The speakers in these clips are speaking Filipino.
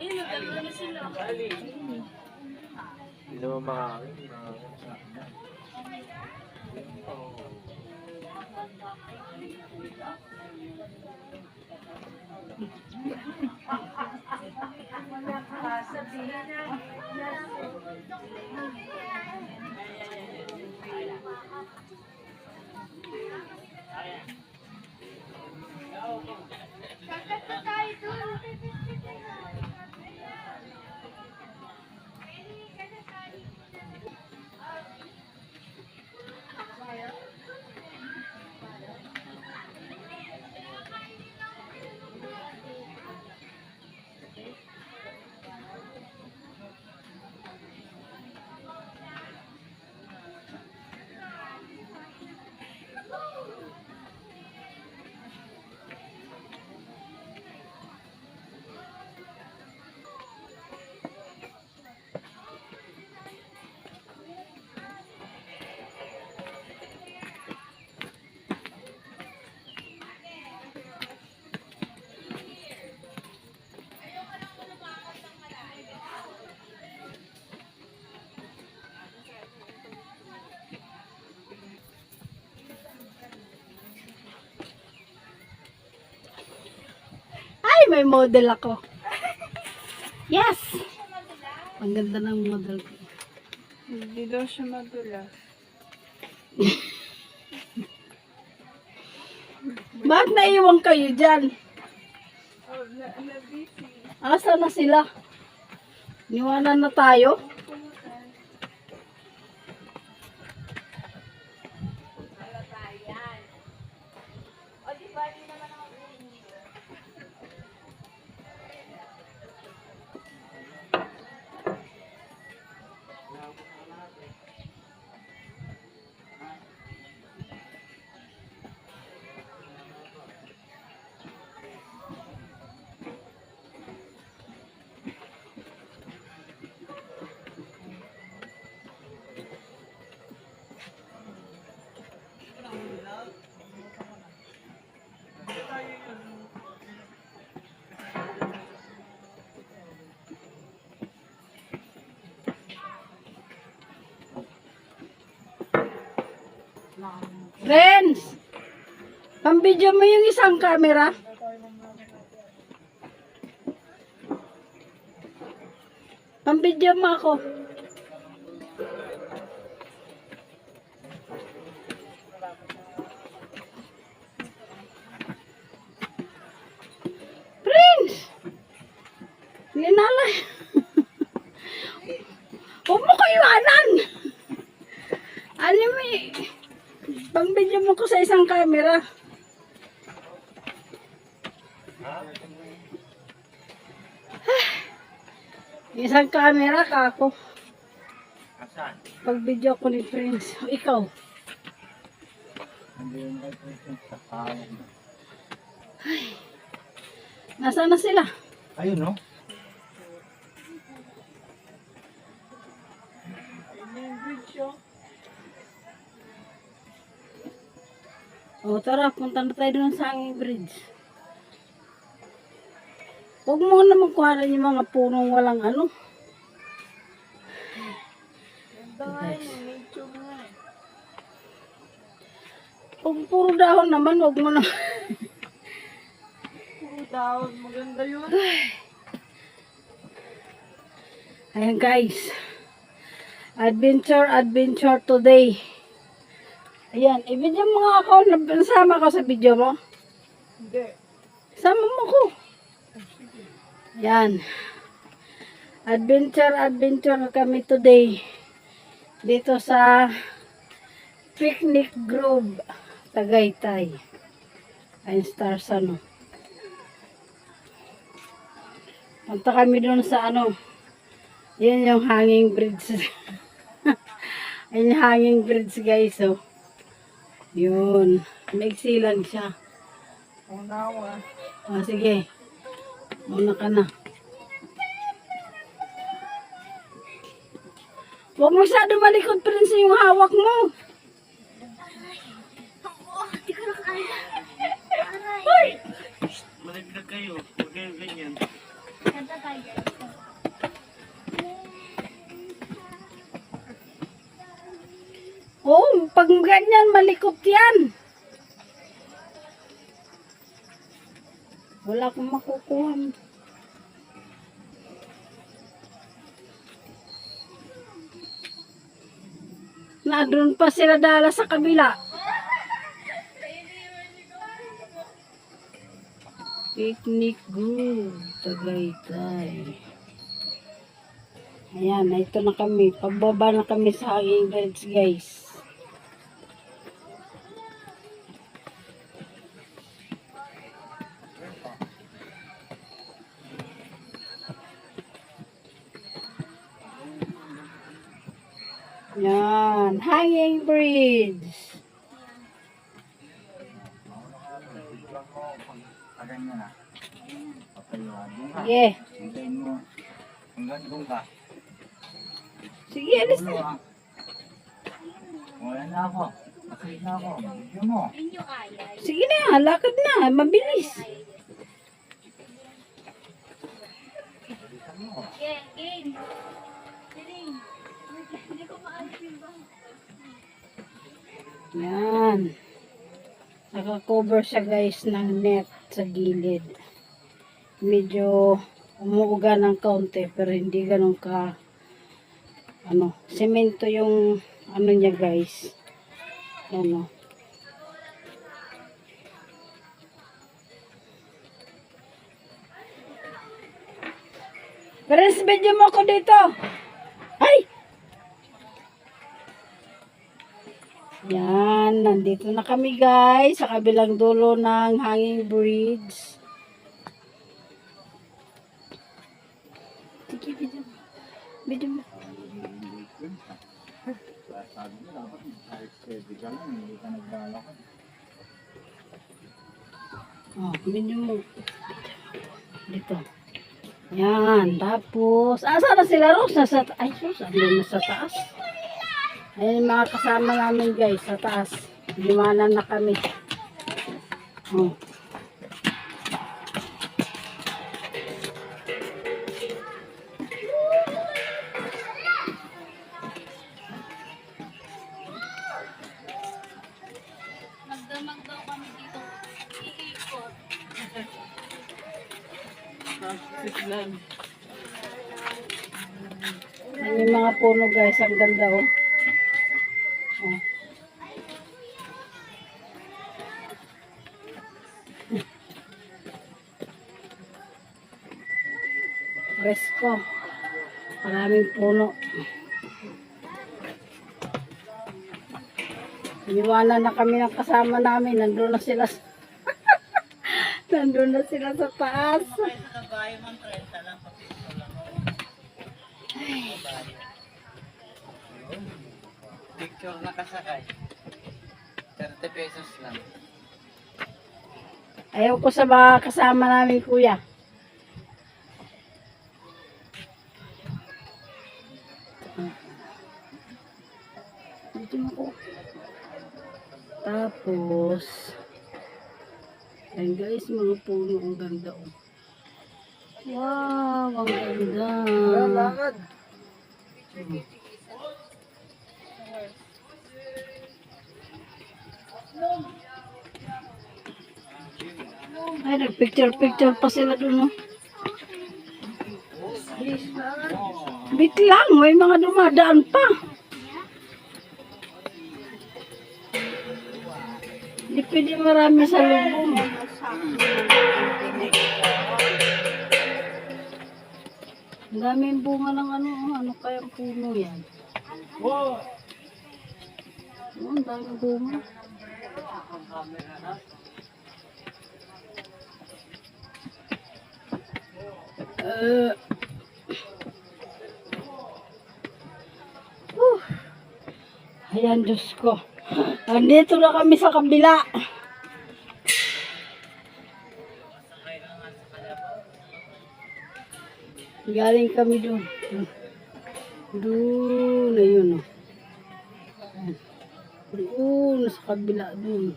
Hindi naman makakit. Ay, may model ako. Yes! Ang ganda ng model ko. Hindi daw siya madula. Bakit naiwan kayo dyan? Oh, na, na busy. Asa na sila? Niwanan na tayo? Friends! Pambidyo mo yung isang camera? Pambidyo mo ako. Prince! Linalay. Huwag mo ko iwanan. Ano may... Pambidyo mo ko sa isang camera. Isang camera ka ako. Asan? Pag video ko ni Prince. Ikaw. Kawan. Nasaan na sila? Ayun, no? O tara, punta na tayo doon sa hanging bridge. Huwag mo naman kuhanan yung mga punong walang ano. Eh. Pag puro dahon naman, huwag mo na. Puro dahon, maganda yun. Ayan guys. Adventure, adventure today. Ayan, i-video mo nga ako. Nasama ko sa video mo. Hindi. Sama mo ko. Yan. Adventure, adventure kami today. Dito sa Picnic Grove, Tagaytay. Ayun, stars ano. Punta kami doon sa ano. Yan yung hanging bridge. Ayun yung hanging bridge guys. Oh. Yun. Maiksi lang siya. Unawa. Ah, sige. Una ka na. Huwag mo sa dumalikod pa rin sa yung hawak mo. Hindi ko na kaya. Hoy! Malaglag kayo. Huwag Oh, pag ganyan, malikot yan. Wala akong makukuha. Na doon pa sila dala sa kabila. Picnic group, Tagaytay. Ayan, ito na kami. Pagbaba na kami sa bridge, guys. Hanging bridge. Ka. Sige, alis na. Wala na ako. Kasi na ako. Bigyan mo. Sige na, lakad na, mabilis. Bilisan mo. Yan. Naka-cover siya guys ng net sa gilid. Medyo umuuga ng kaunti pero hindi ganun ka ano, semento yung ano niya guys. Ano. Parents, video mo ako dito. Nandito na kami guys sa kabilang dulo ng hanging bridge. Sige, video. Video. Sabi mo dapat kahit steady ka lang. Hindi ka naglalakad. Oh, video mo. Dito. Yan, tapos, asa na sila Rose? Nasa, ay, na sa taas. Ayan mga kasama namin guys, sa taas. Limanan na kami. Oh. Siglan. Ayan yung mga puno guys, ang ganda oh. Presko. Maraming puno. Iniwanan na kami ng kasama namin. Nandun na sila. sa- Nandun na sila sa taas. Picture na kasakay. 30 pesos lang. Ayaw ko sa mga kasama namin, kuya. Dito na ako. Tapos, ayan guys, mga puno ang ganda. Oh. Wow, ang ganda. Lakad. Ay, nagpicture-picture pa sila dun, oh. Bit lang, may mga dumadaan pa. Hindi pwede marami sa lubong. Ang daming bunga ng ano, oh, ano kaya puno yan? Oh, ang daming bunga. Uh, uh, ayan, Diyos ko. Andito na kami sa kabila. Galing kami doon. Doon, ayun o. Doon, sa kabila doon.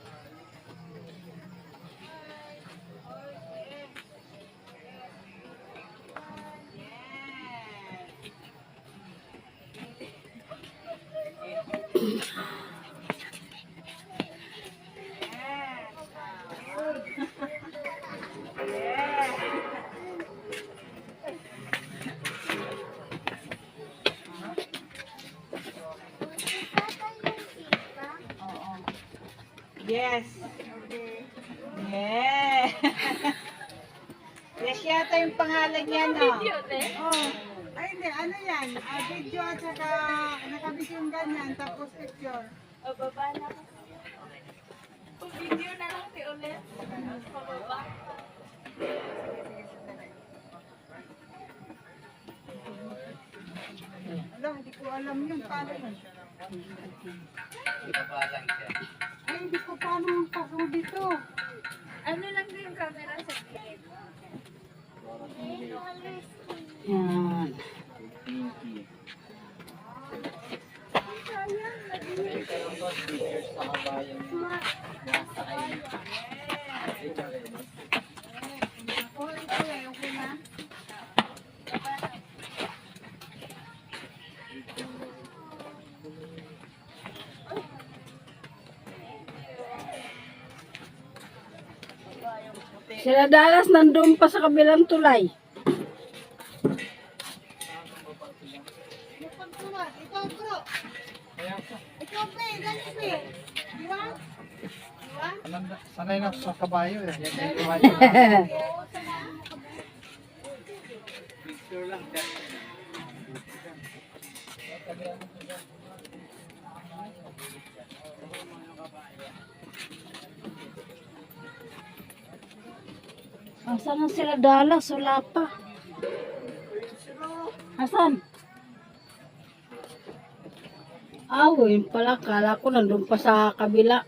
Yes. Yeah. yes yata yung pangalan niya, no? Video eh? Oh. Hindi. Ano yan? Ah, video at saka nakabit yung ganyan, tapos picture. Ala, hindi ko alam yun. Paano yun? Ay, hindi ko paano ang pasok dito. Yan. Pinky. Meron kayong mga pictures sa kabayan nasa kayo. Sila Dallas nandun pa sa kabilang tulay. Sanay na sa kabayo eh. Picture lang. Asan na sila Dallas? Wala pa. Asan? Ah, yun pala. Kala ko nandun pa sa kabila.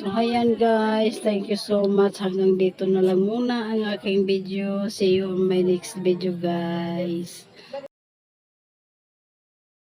So, ayan guys. Thank you so much. Hanggang dito na lang muna ang aking video. See you on my next video guys.